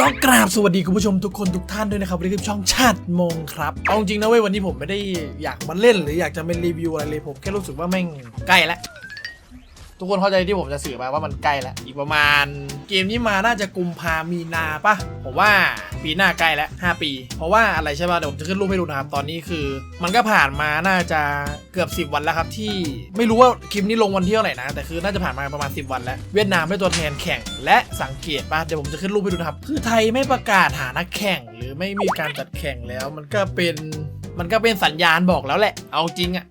ต้องกราบสวัสดีคุณผู้ชมทุกคนทุกท่านด้วยนะครับวันนี้คือช่องชาติมงครับเอาจริงนะเว้ยวันนี้ผมไม่ได้อยากมาเล่นหรืออยากจะเป็นรีวิวอะไรเลยผมแค่รู้สึกว่าแม่งใกล้แล้วทุกคนเข้าใจที่ผมจะสื่อมาว่ามันใกล้แล้วอีกประมาณ เกมนี้มาน่าจะกุมภามีนาปะผมว่า ปีหน้าใกล้แล้ว5ปี เพราะว่าอะไรใช่ป่ะเดี๋ยวผมจะขึ้นรูปให้ดูนะครับ ตอนนี้คือ มันก็ผ่านมาน่าจะเกือบ 10 วันแล้วครับ ที่ไม่รู้ว่าคลิปนี้ลงวันที่เท่าไหร่นะ แต่คือน่าจะผ่านมาประมาณ 10 วันแล้ว เวียดนามได้ตัวแทนแข่ง และสังเกตป่ะเดี๋ยวผมจะขึ้นรูปให้ดูนะครับ คือไทยไม่ประกาศหานักแข่ง หรือไม่มีการจัดแข่งแล้ว มันก็เป็นมันก็เป็นสัญญาณบอกแล้วแหละ เอาจริงอะ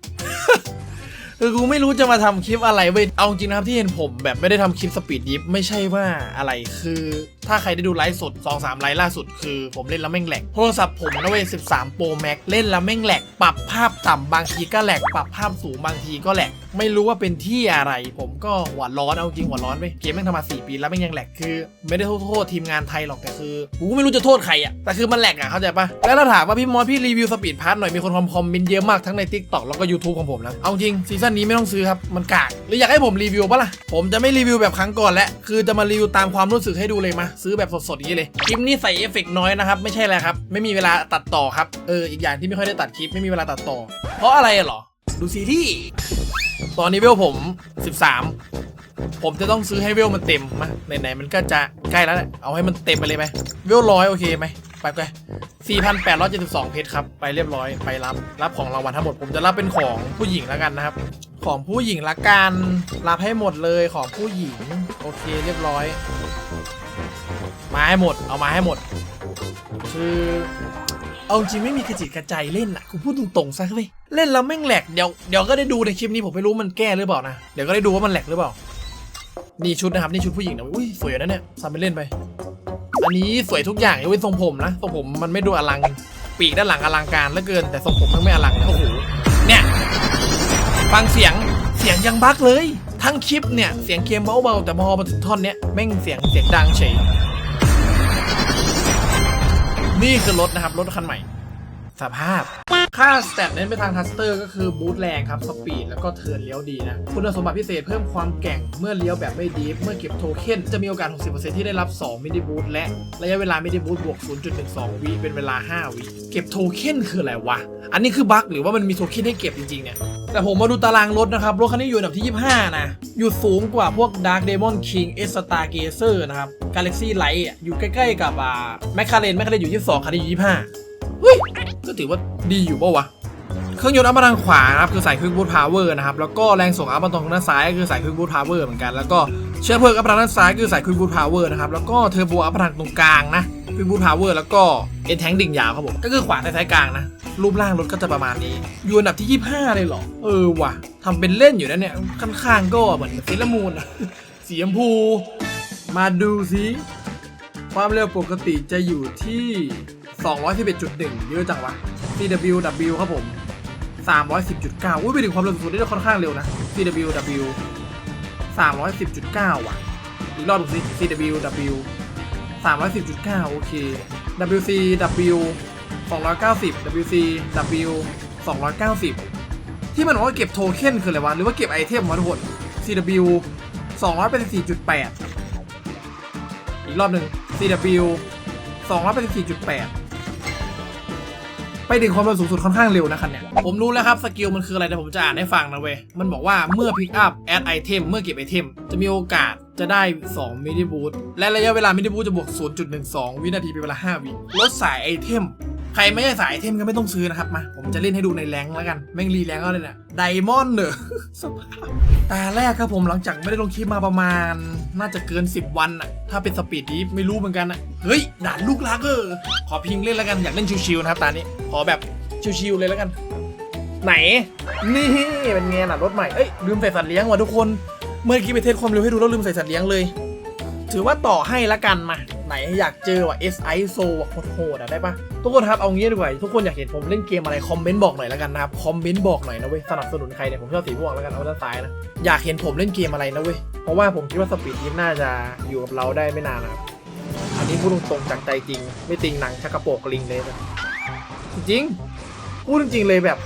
คือกูไม่รู้จะมาทำคลิปอะไรเว้ย เอาจริงนะครับที่เห็นผมแบบไม่ได้ทำคลิปสปีดดิฟไม่ใช่ว่าอะไรคือ ถ้าใครได้ดูไลฟ์สด2 3ไลฟ์ล่าสุดคือผมเล่นแล้วแม่งแหลกโทรศัพท์ผมนะเว้ย13 Pro Max เล่นแล้วแม่งแหลกปรับภาพต่ำบางทีก็แหลกปรับภาพสูงบางทีก็แหลก ไม่รู้ว่าเป็นที่อะไร ผมก็หัวร้อนเอาจริงหัวร้อนไปเกมแม่งทำมา4ปีแล้วแม่งยังแหลกคือไม่ได้โทษทีมงานไทยหรอกแต่คือกูก็ไม่รู้จะโทษใครอะแต่คือมันแหลกอะเข้าใจปะแล้วเราถามว่าพี่มอสพี่รีวิวสปีดพาร์ทหน่อยมีคนคอมเมนต์เยอะมากทั้งใน Tik t o k แล้วก็ YouTube ของผมนะเอาจริงซีซั่นนี้ไม่ต้องซื้อครับมันกากหรืออยากให้ผมรีวิวปะล่ะผมจะไม่รีวิวแบบครั้งก่อนแล้วคือจะมารีวิวตามความรู้สึกให้ดูเลยมาซื้อแบบสดๆอย่างนี้เลยคลิปนี้ใส่เอฟเฟกต์น้อยนะครับไม่ใช่อะไรครับไม่มีเวลาตัดต่อครับเอออีกอย่างที่ไม่ค่อยได้ตัดคลิปไม่มีเวลาตัดต่อ เพราะอะไรหรอดูซีรีส์ ตอนนี้เวลผม 13 ผมจะต้องซื้อให้เวลมันเต็มมาไหนๆมันก็จะใกล้แล้วแหละเอาให้มันเต็มไปเลยไหมเวลร้อยโอเคไหมไปไป4,872 เพชรครับ ไปเรียบร้อยไปรับ รับของรางวัลทั้งหมด ผมจะรับเป็นของผู้หญิงแล้วกันนะครับ ของผู้หญิงละกัน รับให้หมดเลยของผู้หญิง โอเคเรียบร้อย มาให้หมด เอามาให้หมด คือ เอาจริงไม่มีกระจิตกระใจเล่นอะกูพูดตรงๆซะเว้ยเล่นแล้วแม่งแหลกเดี๋ยวเดี๋ยวก็ได้ดูในคลิปนี้ผมไม่รู้มันแก้หรือเปล่านะเดี๋ยวก็ได้ดูว่ามันแหลกหรือเปล่านี่ชุดนะครับนี่ชุดผู้หญิงนะอุ้ยสวยนะเนี่ยทำไปเล่นไปอันนี้สวยทุกอย่างยกเว้นทรงผมนะทรงผมมันไม่ดูอลังปีกด้านหลังอลังการเหลือเกิน แต่ทรงผมมันไม่อลังนะโอ้โหเนี่ยฟังเสียงเสียงยังบั๊กเลย ทั้งคลิปเนี่ยเสียงเกมเบาๆแต่พอมาถึงท่อนเนี้ยแม่งเสียงเสียงดังเฉย นี่คือรถนะครับ รถคันใหม่ สภาพ ค่าสเตตเน้นไปทางทัสเตอร์ก็คือบูทแรงครับ สปีดแล้วก็เทิร์นเลี้ยวดีนะ คุณสมบัติพิเศษเพิ่มความแก่งเมื่อเลี้ยวแบบไม่ดีฟเมื่อเก็บโทเค็นจะมีโอกาส 60%ที่ได้รับ 2 มินิบูทและ ระยะเวลามินิบูทบวก 0.12 วิเป็นเวลา 5 วิ เก็บโทเค็นคืออะไรวะ อันนี้คือบั๊กหรือว่ามันมีโทเค็นให้เก็บจริงๆเนี่ย แต่ผมมาดูตารางรถนะครับ รถคันนี้อยู่อันดับที่ 25 นะ อยู่สูงกว่าพวก Dark Demon King S Star Gazer นะครับ Galaxy Light อะอยู่ใกล้ๆกับอ่า McLaren McLaren อยู่ 22 คันนี้อยู่ 25เฮ้ยก็ถือว่าดีอยู่ปะวะ เครื่องยนต์อัพมาทางขวานะครับคือสายควิกบูทพาวเวอร์นะครับ แล้วก็แรงส่งอัพมาตรงทางด้านซ้ายก็คือสายควิกบูทพาวเวอร์เหมือนกัน แล้วก็เชื้อเพลิงอัพมาทางด้านซ้ายคือสายควิกบูทพาวเวอร์นะครับ แล้วก็เทอร์โบอัพมาทางตรงกลางนะ วิบูทพาวเวอร์แล้วก็เอ็นแทงดิ่งยาวครับผมก็คือขวาท้ายกลางนะ รูปร่างรถก็จะประมาณนี้ อยู่อันดับที่ 25 เลยเหรอ เออว่ะทำเป็นเล่นอยู่นะเนี่ยข้างๆก็เหมือนเซเลอรามูนสีชมพู มาดูสิความเร็วปกติจะอยู่ที่ 211.1 เยอะจังวะ CWW ครับผม 310.9 อุ้ยไปถึงความเร็วสูงได้ค่อนข้างเร็วนะ CWW 310.9 ว่ะ อีกรอบดูสิ CWW 310.9 โอเค WCW 290 WCW 290 ที่มันบอกว่าเก็บโทเค็นคืออะไรวะ หรือว่าเก็บไอเทมวะทุกคน CW 284.8 อีกรอบหนึ่ง CW 284.8 ไปถึงความเร็วสูงสุดค่อนข้างเร็วนะคันเนี่ยผมรู้แล้วครับสกิลมันคืออะไรแต่ผมจะอ่านให้ฟังนะเว้ยมันบอกว่าเมื่อพิกอัพแอดไอเทมเมื่อเก็บไอเทมจะมีโอกาสจะได้ 2 มินิบูทและระยะเวลามินิบูทจะบวก 0.12 วินาทีเป็นเวลา 5 วิลดสายไอเทม รไม่ใช่สายเทมก็ไม่ต้องซื้อนะครับมา ผมจะเล่นให้ดูในแรงแล้วกัน แม่งรีแรงก็เลยเนี่ยไดมอนด์เนอะสภาพตาแรกครับผมหลังจากไม่ได้ลงคลิปมาประมาณ น่าจะเกิน 10 วันอะถ้าเป็นสปีดดีฟไม่รู้เหมือนกันอะเฮ้ยด่านลูกลักเออขอพิงเล่นแล้วกันอยากเล่นชิวๆนะครับตานี้ขอแบบชิวๆเลยแล้วกัน ไหน นี่เป็นไงน่ะรถใหม่เอ้ยลืมใส่สัตว์เลี้ยงว่ะทุกคน เมื่อกี้ไปเทสความเร็วให้ดูแล้วลืมใส่สัตว์เลี้ยงเลย ถือว่าต่อให้ละกันมา ไหนอยากเจอว่ะ S I S O ว่ะโหดๆอะได้ปะทุกคนครับเอางี้ดีกว่าทุกคนอยากเห็นผมเล่นเกมอะไรคอมเมนต์บอกหน่อยและกันนะครับคอมเมนต์บอกหน่อยนะเว้ยสนับสนุนใครเนี่ยผมชอบสีม่วงแล้วกันเอาด้านซ้ายนะอยากเห็นผมเล่นเกมอะไรนะเว้ยเพราะว่าผมคิดว่าสปีดทีมน่าจะอยู่กับเราได้ไม่นานนะครับอันนี้พูดตรงๆจากใจจริง ไม่ติงหนังชักกระโปรงลิงเลยนะจริงพูดจริงๆเลยแบบ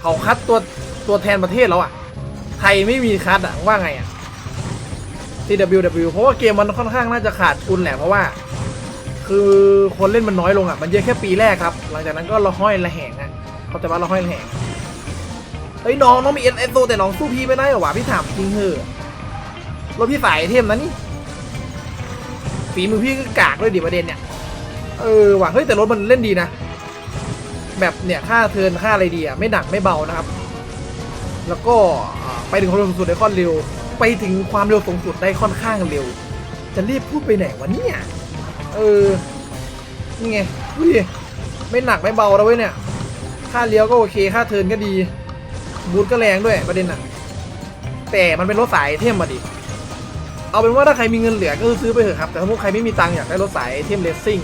เขาคัดตัวตัวแทนประเทศแล้วอะไทยไม่มีคัดอะว่าไงอะ TWW เพราะว่าเกมมันค่อนข้างน่าจะขาดทุนแหละเพราะว่า คือคนเล่นมันน้อยลงอะมันเยอะแค่ปีแรกครับ หลังจากนั้นก็เราห้อยระแหงอะเขาใจว่าเราห้อยระแหงเฮ้ยน้องน้องมีเอสเอโแต่น้องสู้พี่ไม่ได้เหรอวะพี่ถามจริงเหอะรถพี่สายเทมนะนี่ฝีมือพี่ก็กากด้วยดิประเด็นเนี่ยเออว่ะเฮ้ยแต่รถมันเล่นดีนะแบบเนี่ยค่าเทินค่าอะไรดีอะไม่หนักไม่เบานะครับ แล้วก็ไปถึงความเร็วสูงสุดได้ค่อนเร็ว ไปถึงความเร็วสูงสุดได้ค่อนข้างเร็ว จะรีบพูดไปไหนวะเนี่ย เออนี่ไงดูดิไม่หนักไม่เบาแล้วเว้ยเนี่ย ค่าเลี้ยวก็โอเค ค่าเทินก็ดี บูทก็แรงด้วยประเด็นอะแต่มันเป็นรถสายเทมมาดิ เอาเป็นว่าถ้าใครมีเงินเหลือก็ซื้อไปเถอะครับ แต่ถ้าพวกใครไม่มีตังค์อยากได้รถสายเทมเลสซิ่ง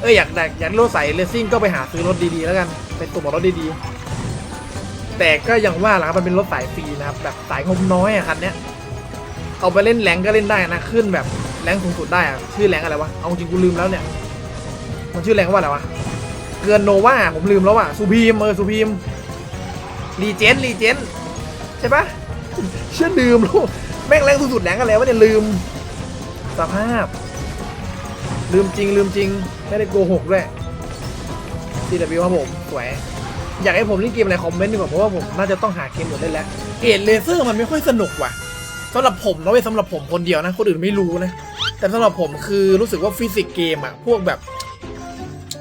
เอออยากได้อยากได้รถสายเลสซิ่งก็ไปหาซื้อรถดีๆแล้วกัน เป็นตัวรถดีๆ แต่ก็อย่างว่าแหละครับมันเป็นรถสายฟรีนะครับแบบสายงบน้อยอะคันเนี้ย เอาไปเล่นแรงก็เล่นได้นะ ขึ้นแบบแรงสูงสุดได้อะชื่อแรงอะไรวะ เอาจริงกูลืมแล้วเนี่ย มันชื่อแรงว่าอะไรวะ เกินโนวาผมลืมแล้วว่ะซูพีมเออซูพีมรีเจนรีเจนใช่ปะเชื่อลืมลูกแม่งแรงสุดๆแรงกันแล้ววะเนี่ยลืมสภาพ ลืมจริงลืมจริง ไม่ได้โกหกด้วย CW ครับผมสวยอยากให้ผมเล่นเกมอะไรคอมเมนต์ดีกว่าเพราะว่าผมน่าจะต้องหาเกมอื่นเล่นแล้ว เกมเลเซอร์มันไม่ค่อยสนุกว่ะ สำหรับผมนะเว้ยสำหรับผมคนเดียวนะ คนอื่นไม่รู้นะ แต่สำหรับผมคือรู้สึกว่าฟิสิกส์เกมอะพวกแบบ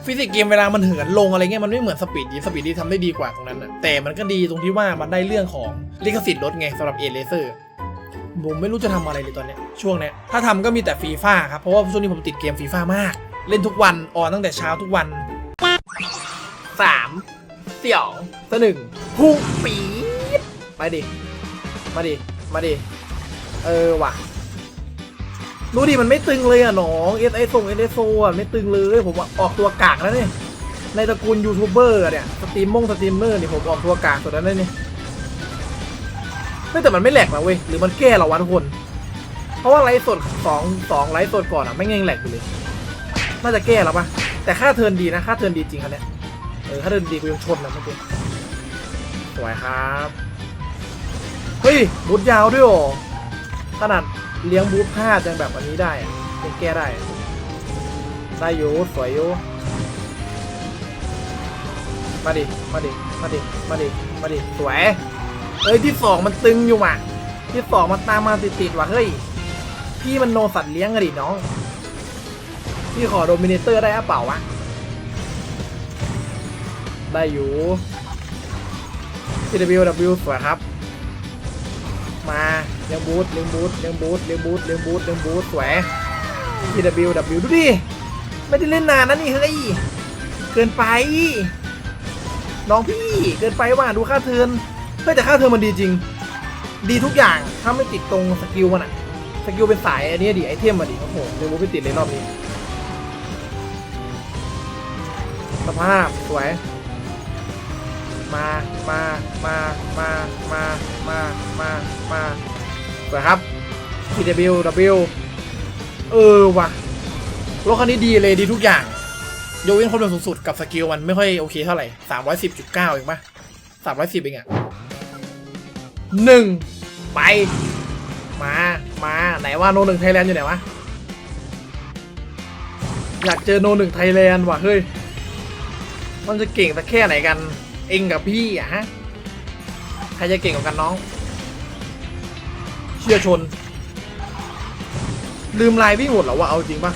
ฟิสิกส์เกมเวลามันเหินลงอะไรเงี้ยมันไม่เหมือนสปีดดีสปีดดีทำได้ดีกว่าตรงนั้นนะแต่มันก็ดีตรงที่ว่ามันได้เรื่องของลิขสิทธิ์รถไงสำหรับเอเลเซอร์ผมไม่รู้จะทำอะไรเลยตอนเนี้ยช่วงเนี้ยถ้าทำก็มีแต่ฟีฟ่าครับเพราะว่าช่วงนี้ผมติดเกมฟีฟ่ามาก เล่นทุกวันออนตั้งแต่เช้าทุกวันสามเสี่ยวสหนึ่งพุ่งปี๊ดไปดิมาดิมาดิ เออว่ะรู้ดิมันไม่ตึงเลยอะน้องเอสไอส่งเอสไอโซอะไม่ตึงเลยผมว่าออกตัวกากแล้วเนี่ยในตระกูลยูทูบเบอร์เนี่ยสตรีมมงสตรีมเมอร์นี่ผมออกตัวกากสุดแล้วเนี่ยไม่แต่มันไม่แหลกนะเว้ยหรือมันแก้เหรอวะทุกคน เพราะว่าไลฟ์สดสองสองไลฟ์สดก่อนอะไม่เงยังแหลกอยู่เลยน่าจะแก้แล้วปะแต่ค่าเทินดีนะค่าเทินดีจริงครับเนี่ยเออค่าเทินดีกูยังชนนะเมื่อกี้สวยครับเฮ้ยบูทยาวด้วยโอ ขนาดเลี้ยงบูธพลาดยังแบบอันนี้ได้อะยังแก้ได้ได้อยู่สวยอยู่มาดิ มาดิ มาดิ มาดิ มาดิ สวย เอ้ยที่สองมันตึงอยู่ว่ะ ที่สองมันตามมาติดๆว่ะ เฮ้ย พี่มันโนสัตว์เลี้ยงอะดิน้อง พี่ขอโดมิเนเตอร์ได้อะเปล่าวะ ได้อยู่ TWW สวยครับ มา เลี้ยงบูทเลี้ยงบูทเลี้ยงบูทเลี้ยงบูทเลี้ยงบูทเลี้ยงบูทสวย TW W ดูดิ ไม่ได้เล่นนานนะนี่เฮ้ย เกินไป น้องพี่เกินไปว่ะดูค่าเทิร์นเฮ้ยแต่ค่าเทิร์นมันดีจริง ดีทุกอย่างถ้าไม่ติดตรงสกิลมันอะสกิลเป็นสายอันนี้ดิไอเทมมาดิโอ้โหเลี้ยงบูทไม่ติดเลยรอบนี้ สภาพสวย มา มา มา มา มา มา มา มา สวยครับ TW W เออว่ะรถคันนี้ดีเลยดีทุกอย่างยกเว้นความเร็วสูงสุดกับสกิลมันไม่ค่อยโอเคเท่าไหร่สามร้อยสิบจุดเก้าเองปะสามร้อยสิบเองอะหนึ่งไป มา มา ไหนว่าโนหนึ่งไทยแลนด์อยู่ไหนวะ อยากเจอโนหนึ่งไทยแลนด์ว่ะ เฮ้ย มันจะเก่งสักแค่ไหนกัน เองกับพี่อะฮะ ใครจะเก่งกว่ากันน้อง เชื่อชน ลืมลายวิ่งหมดเหรอวะเอาจริงปะ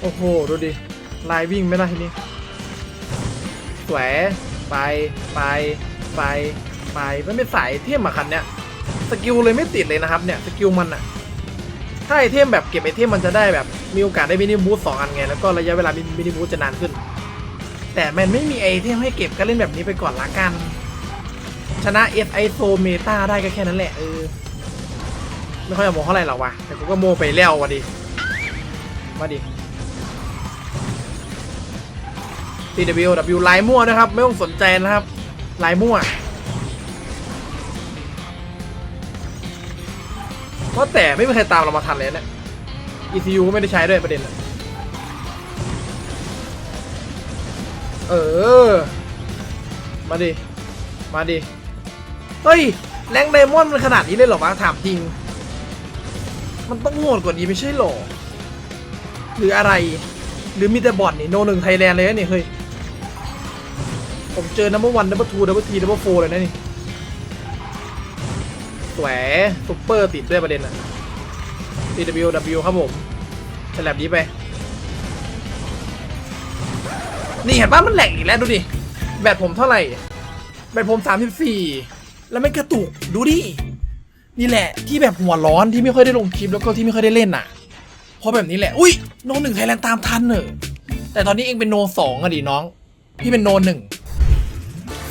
โอ้โห ดูดิ ลายวิ่งไม่ได้ทีนี้สวไปไปไปไปมันเป็นสายเทมอะคันเนี้ยสกิลเลยไม่ติดเลยนะครับเนี่ยสกิลมันอะถ้าไอเทมแบบเก็บไอเทมมันจะได้แบบมีโอกาสได้มินิบูสสองอันไงแล้วก็ระยะเวลามินิบูสจะนานขึ้น แต่มันไม่มีไอเทมให้เก็บก็เล่นแบบนี้ไปก่อนละกัน ชนะ F I S O Meta ได้ก็แค่นั้นแหละเออไม่ค่อยจะโมเท่าไหร่หรอกวะแต่กูก็โมไปแล้ววะดิมาดิ TW W ลายมั่วนะครับ ไม่ต้องสนใจนะครับลายมั่วเพราะแต่ไม่มีใครตามเรามาทันเลยเนี่ย ECU ก็ไม่ได้ใช้ด้วยประเด็นนะเออ มาดิ มาดิ เฮ้ยแรงไดมอนด์มันขนาดนี้เลยเหรอวะถามจริง มันต้องโหดกว่านี้ไม่ใช่หรอ หรืออะไร หรือมีแต่บอทนี่โนหนึ่งไทยแลนด์เลยนะนี่เฮ้ย ผมเจอ number one number two number three number four เลยนะนี่สวยซุปเปอร์ติดด้วยประเด็นอะ TWW ครับผมฉลับนี้ไป นี่เห็นป่ะมันแหลกอีกแล้วดูดิ แบตผมเท่าไหร่ แบตผม 34 แล้วไม่กระตุกดูดิ นี่แหละที่แบบหัวร้อนที่ไม่ค่อยได้ลงคลิปแล้วก็ที่ไม่ค่อยได้เล่นอะ เพราะแบบนี้แหละ อุ้ยโนหนึ่งไทยแลนด์ตามทันเนอะแต่ตอนนี้เองเป็นโนสองอะดิน้อง พี่เป็นโนหนึ่ง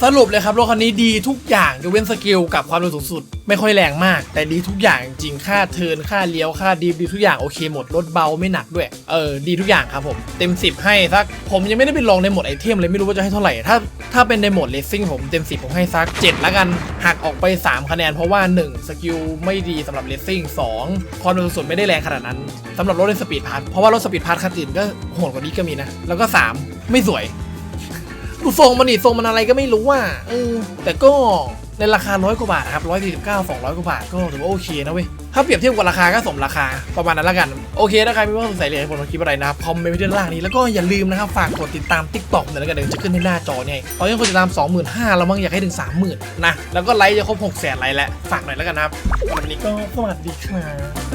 สรุปเลยครับรถคันนี้ดีทุกอย่างยกเว้นสกิลกับความเร็วสูงสุด ไม่ค่อยแรงมาก แต่ดีทุกอย่างจริงค่าเทินค่าเลี้ยวค่าดีฟดีทุกอย่างโอเคหมดรถเบาไม่หนักด้วยเออดีทุกอย่างครับผมเต็ม 10 ให้สักผมยังไม่ได้ไปลองในโหมดไอเทมเลยไม่รู้ว่าจะให้เท่าไหร่ถ้าถ้าเป็นในโหมดเลสซิ่งผมเต็ม 10 ผมให้สัก7แล้วกันหักออกไป 3 คะแนนเพราะว่า 1 สกิลไม่ดีสำหรับเลสซิ่ง2ความเร็วสูงสุดไม่ได้แรงขนาดนั้นสำหรับรถในสปีดพาร์ทเพราะว่ารถสปีดพาร์ทคันอื่นก็โหดกว่านี้ก็มีนะแล้วก็สามไม่สวย ดูทรงมันนี่ทรงมันอะไรก็ไม่รู้อะเออแต่ก็ในราคาร้อยกว่าบาทครับร้อยสี่สิบเก้าสองร้อยกว่าบาทก็ถือว่าโอเคนะเว้ย ถ้าเปรียบเทียบกับราคาก็สมราคาประมาณนั้นละกัน โอเคถ้าใครมีว่าสงสัยเลยให้ผมมาคลิปอะไรนะครับ คอมเมนต์ไว้ที่ด้านล่างนี้ แล้วก็อย่าลืมนะครับ ฝากกดติดตาม Tik t o อกหน่อยแล้วกันเดี๋ยวจะขึ้นในหน้าจอเนี่ยตอนนี้คนติดตาม 25,000แล้วมั้งอยากให้ถึง 30,000นะแล้วก็ไลค์จะครบ6แสนไลค์แล้วฝากหน่อยแล้วกันนะครับวันนี้ก็สวัสดีครับ